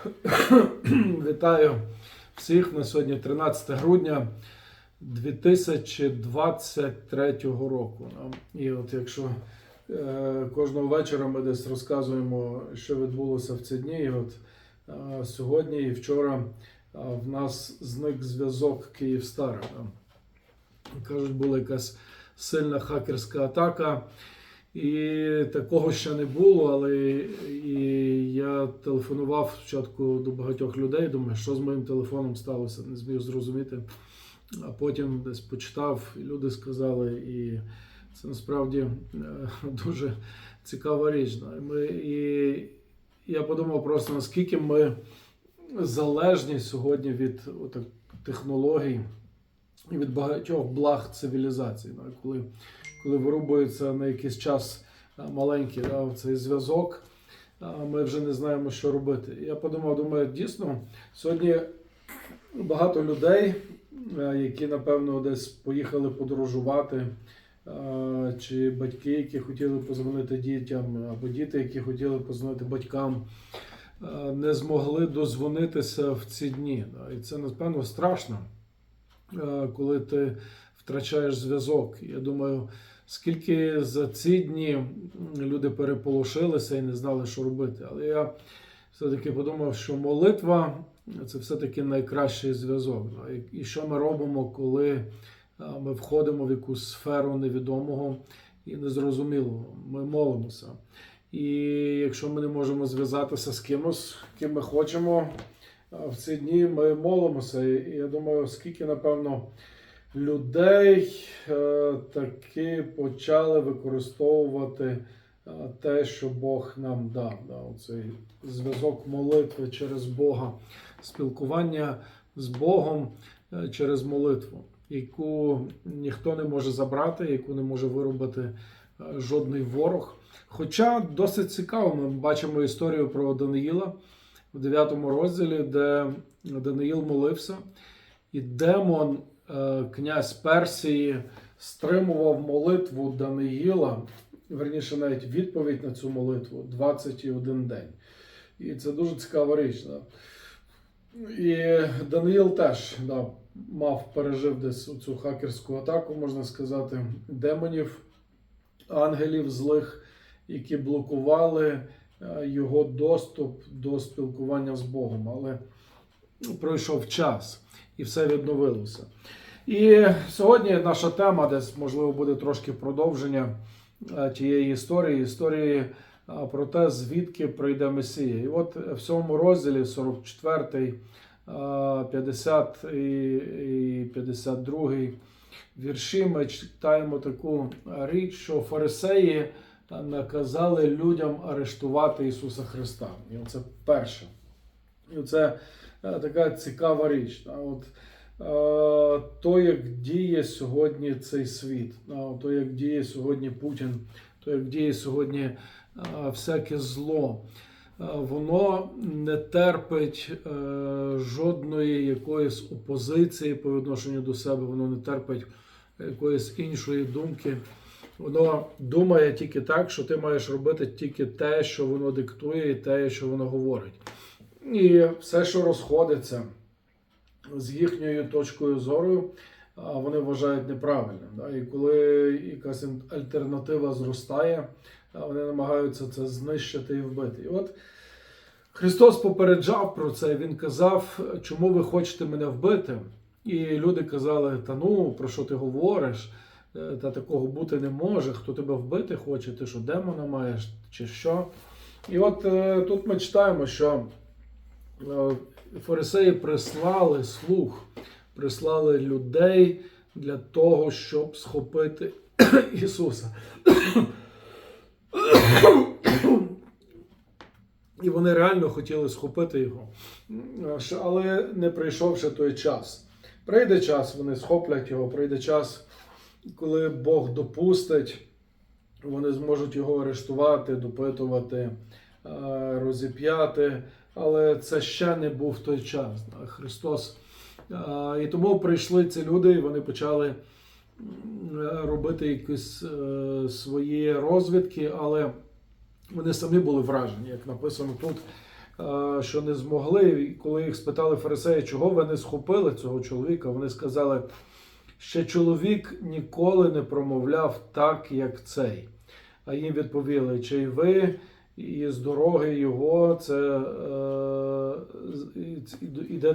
Вітаю всіх на сьогодні 13 грудня 2023 року. І от якщо е, кожного вечора ми десь розказуємо, що відбулося в ці дні, і от е, сьогодні і вчора е, в нас зник зв'язок Київстара. Кажуть, була якась сильна хакерська атака. І такого ще не було, але і я телефонував спочатку до багатьох людей. Думаю, що з моїм телефоном сталося, не зміг зрозуміти. А потім десь почитав, і люди сказали, і це насправді е, дуже цікава річ. Ми, і я подумав просто, наскільки ми залежні сьогодні від отак, технологій і від багатьох благ цивілізації. Коли коли вирубується на якийсь час маленький да, цей зв'язок, ми вже не знаємо, що робити. Я подумав, думаю, дійсно, сьогодні багато людей, які, напевно, десь поїхали подорожувати, чи батьки, які хотіли позвонити дітям, або діти, які хотіли позвонити батькам, не змогли дозвонитися в ці дні. І це, напевно, страшно, коли ти втрачаєш зв'язок. Я думаю, скільки за ці дні люди переполошилися і не знали, що робити. Але я все-таки подумав, що молитва це все-таки найкращий зв'язок. І- що ми робимо, коли ми входимо в якусь сферу невідомого і незрозумілого. Ми молимося. І якщо ми не можемо зв'язатися з кимось, ким ми хочемо, в ці дні ми молимося. І я думаю, скільки, напевно, людей е, таки почали використовувати е, те, що Бог нам дав. Да, оцей зв'язок молитви через Бога, спілкування з Богом е, через молитву, яку ніхто не може забрати, яку не може виробити жодний ворог. Хоча досить цікаво, ми бачимо історію про Даниїла в 9 розділі, де Даниїл молився, і демон, князь Персії, стримував молитву Даниїла, верніше навіть відповідь на цю молитву 21 день. І це дуже цікава річ. Да? І Даниїл теж да, мав пережив десь цю хакерську атаку, можна сказати, демонів, ангелів злих, які блокували е, його доступ до спілкування з Богом. Але пройшов час і все відновилося. І сьогодні наша тема, десь можливо буде трошки продовження е, тієї історії, історії е, про те, звідки прийде Месія. І от в цьому розділі 44, е, 50 і і 52 вірші ми читаємо таку річ, що фарисеї е, наказали людям арештувати Ісуса Христа. І це перше. І це е, така цікава річ. От, е, то, як діє сьогодні цей світ, то, як діє сьогодні Путін, то, як діє сьогодні е, всяке зло, е, воно не терпить е, жодної якоїсь опозиції по відношенню до себе, воно не терпить якоїсь іншої думки. Воно думає тільки так, що ти маєш робити тільки те, що воно диктує, і те, що воно говорить. І все, що розходиться з їхньою точкою зору, вони вважають неправильним. І коли якась альтернатива зростає, вони намагаються це знищити і вбити. І от Христос попереджав про це. Він казав, чому ви хочете мене вбити? І люди казали: Та ну, про що ти говориш? Е, Та такого бути не може. Хто тебе вбити хоче? Ти що демона маєш, чи що? І от е, тут ми читаємо, що фарисеї прислали слуг, прислали людей для того, щоб схопити Ісуса. І вони реально хотіли схопити його. Е, Але не прийшов ще той час. Прийде час, вони схоплять його, прийде час, коли Бог допустить, вони зможуть його арештувати, допитувати, е, розіп'яти. Але це ще не був той час. Христос. І тому прийшли ці люди, і вони почали робити якісь е, свої розвідки, але вони самі були вражені, як написано тут. е, що не змогли. І коли їх спитали фарисеї, чого ви не схопили цього чоловіка, вони сказали, ще чоловік ніколи не промовляв так, як цей. А їм відповіли, чи ви і з дороги його це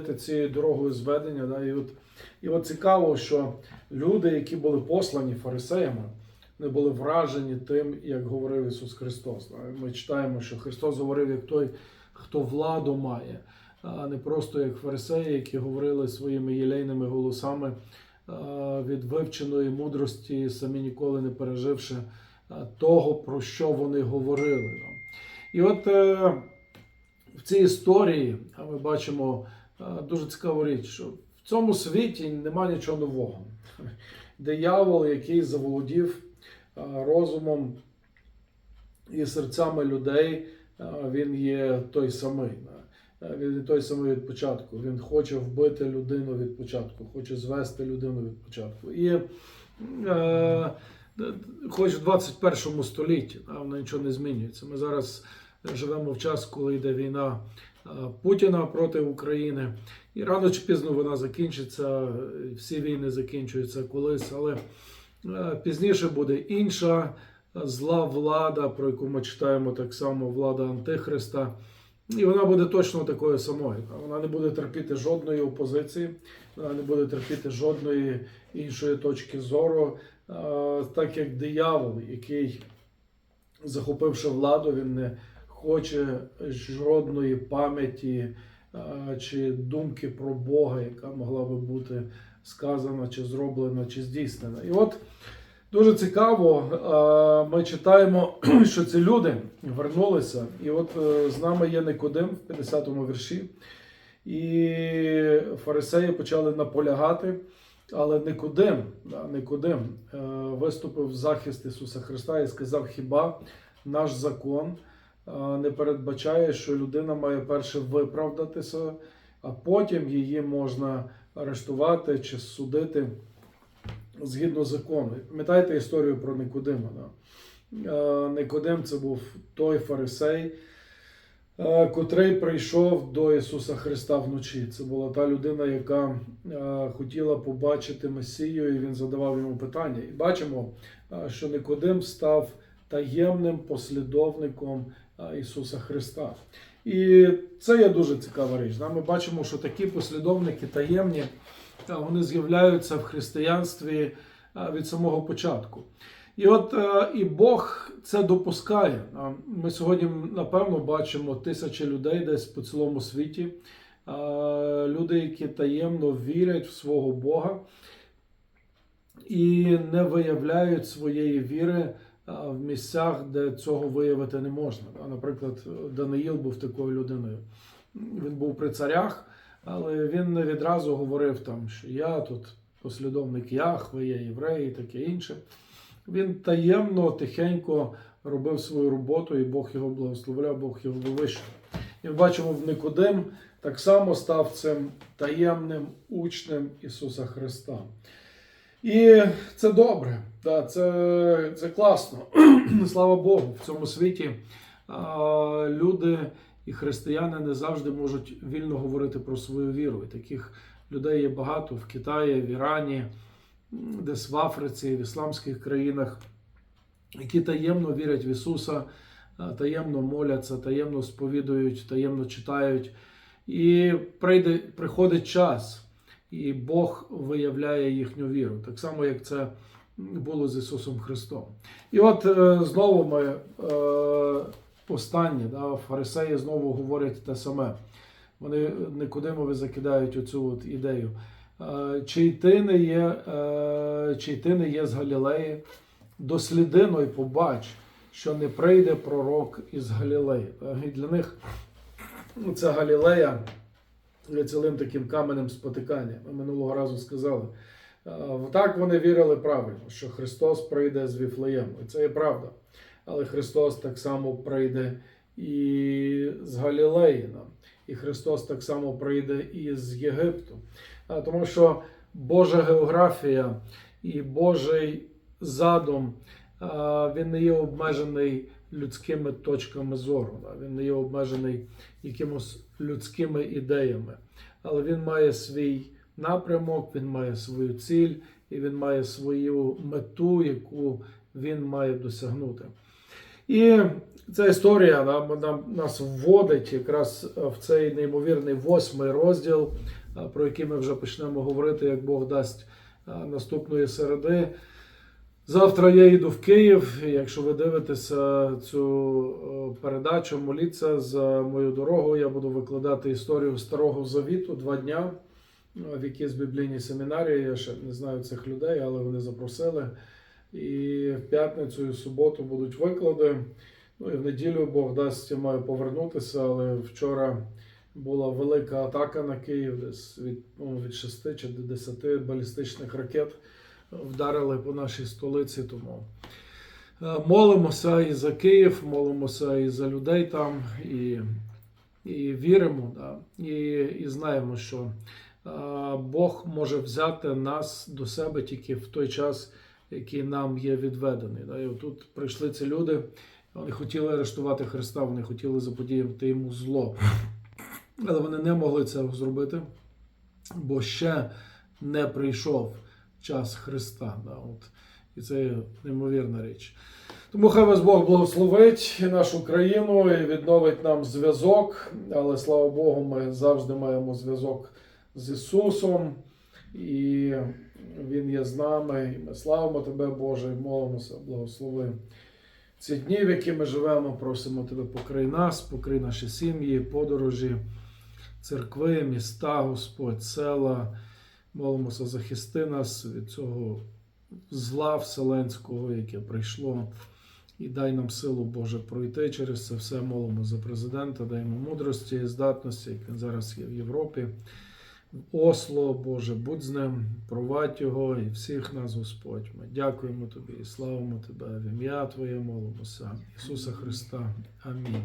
е, цією дорогою зведення. Да? І, от, і от цікаво, що люди, які були послані фарисеями, не були вражені тим, як говорив Ісус Христос. Ми читаємо, що Христос говорив як той, хто владу має, а не просто як фарисеї, які говорили своїми єлейними голосами від вивченої мудрості, самі ніколи не переживши того, про що вони говорили. І от е, в цій історії ми бачимо е, дуже цікаву річ, що в цьому світі немає нічого нового. Диявол, який заволодів е, розумом і серцями людей, він є той самий. Він той самий від початку. Він хоче вбити людину від початку, хоче звести людину від початку. І е, хоч в 21 столітті, да, воно нічого не змінюється. Ми зараз живемо в час, коли йде війна е, Путіна проти України. І рано чи пізно вона закінчиться. Всі війни закінчуються колись, але е, пізніше буде інша зла влада, про яку ми читаємо так само влада Антихриста. І вона буде точно такою самою. Вона не буде терпіти жодної опозиції, вона не буде терпіти жодної іншої точки зору, е, так як диявол, який, захопивши владу, він не хоче жодної пам'яті е, чи думки про Бога, яка могла би бути сказана, чи зроблена, чи здійснена. І от дуже цікаво, е, ми читаємо, що ці люди вернулися, і от е, з нами є Никодим в 50-му вірші. І фарисеї почали наполягати, але Никодим, Никодим виступив в захист Ісуса Христа і сказав: хіба наш закон не передбачає, що людина має перше виправдатися, а потім її можна арештувати чи судити згідно закону. Пам'ятаєте історію про Никодима? Да? Никодим це був той фарисей, котрий прийшов до Ісуса Христа вночі. Це була та людина, яка хотіла побачити Месію, і він задавав йому питання. І бачимо, що Никодим став таємним послідовником Ісуса Христа. І це є дуже цікава річ. Ми бачимо, що такі послідовники таємні вони з'являються в християнстві е, від самого початку. І от е, і Бог це допускає. Ми сьогодні, напевно, бачимо тисячі людей десь по цілому світі. Е, Люди, які таємно вірять в свого Бога і не виявляють своєї віри е, в місцях, де цього виявити не можна. Наприклад, Даниїл був такою людиною. Він був при царях, але він не відразу говорив там, що я тут послідовник Яхве, я єврей і таке інше. Він таємно, тихенько робив свою роботу, і Бог його благословляв, Бог його вивищив. І ми бачимо, в Никодим так само став цим таємним учнем Ісуса Христа. І це добре, да, це, це класно. Слава Богу, в цьому світі а, люди і християни не завжди можуть вільно говорити про свою віру. І таких людей є багато в Китаї, в Ірані, десь в Африці, в ісламських країнах, які таємно вірять в Ісуса, таємно моляться, таємно сповідують, таємно читають. І прийде, приходить час, і Бог виявляє їхню віру, так само, як це було з Ісусом Христом. І от е, знову ми е, останні, да, фарисеї знову говорять те саме. Вони Никодимові закидають оцю от ідею. Е, Чи ти не є, чи ти не є з Галілеї, досліди но й побач, що не прийде пророк із Галілеї. І для них ця Галілея цілим таким каменем спотикання. Ми минулого разу сказали. Так вони вірили правильно, що Христос прийде з Віфлеєму. І це є правда. Але Христос так само прийде і з Галілеї нам. І Христос так само прийде і з Єгипту. Тому що Божа географія і Божий задум, він не є обмежений людськими точками зору. Він не є обмежений якимось людськими ідеями, але він має свій напрямок, він має свою ціль і він має свою мету, яку він має досягнути. І ця історія нам, нам, нас вводить якраз е, в цей неймовірний восьмий розділ, е, про який ми вже почнемо говорити, як Бог дасть е, наступної середи. Завтра я їду в Київ. Якщо ви дивитеся цю передачу, моліться за мою дорогу. Я буду викладати історію Старого Завіту два дня в якійсь біблійній семінарії. Я ще не знаю цих людей, але вони запросили. І в п'ятницю і в суботу будуть виклади. Ну і в неділю Бог дасть, я маю повернутися, але вчора була велика атака на Київ, десь від, ну, від 6 чи до 10 балістичних ракет вдарили по нашій столиці. Тому е, молимося і за Київ, молимося і за людей там, і, і віримо, да, і, і знаємо, що е, Бог може взяти нас до себе тільки в той час, який нам є відведений. Да. І тут прийшли ці люди, вони хотіли арештувати Христа, вони хотіли заподіяти йому зло. Але вони не могли це зробити, бо ще не прийшов час Христа. Да, от. І це неймовірна річ. Тому хай вас Бог благословить нашу країну і відновить нам зв'язок. Але слава Богу, ми завжди маємо зв'язок з Ісусом. І Він є з нами. І ми славимо Тебе, Боже, і молимося, благослови. Ці дні, в які ми живемо, просимо Тебе, покрий нас, покрий наші сім'ї, подорожі, церкви, міста, Господь, села. Молимося, захисти нас від цього зла вселенського, яке прийшло. І дай нам силу, Боже, пройти через це все. Молимо за президента, дай йому мудрості і здатності, як він зараз є в Європі. Осло, Боже, будь з ним, провадь його і всіх нас, Господь. Ми дякуємо Тобі і славимо Тебе в ім'я Твоє, молимося. Ісуса Христа. Амінь.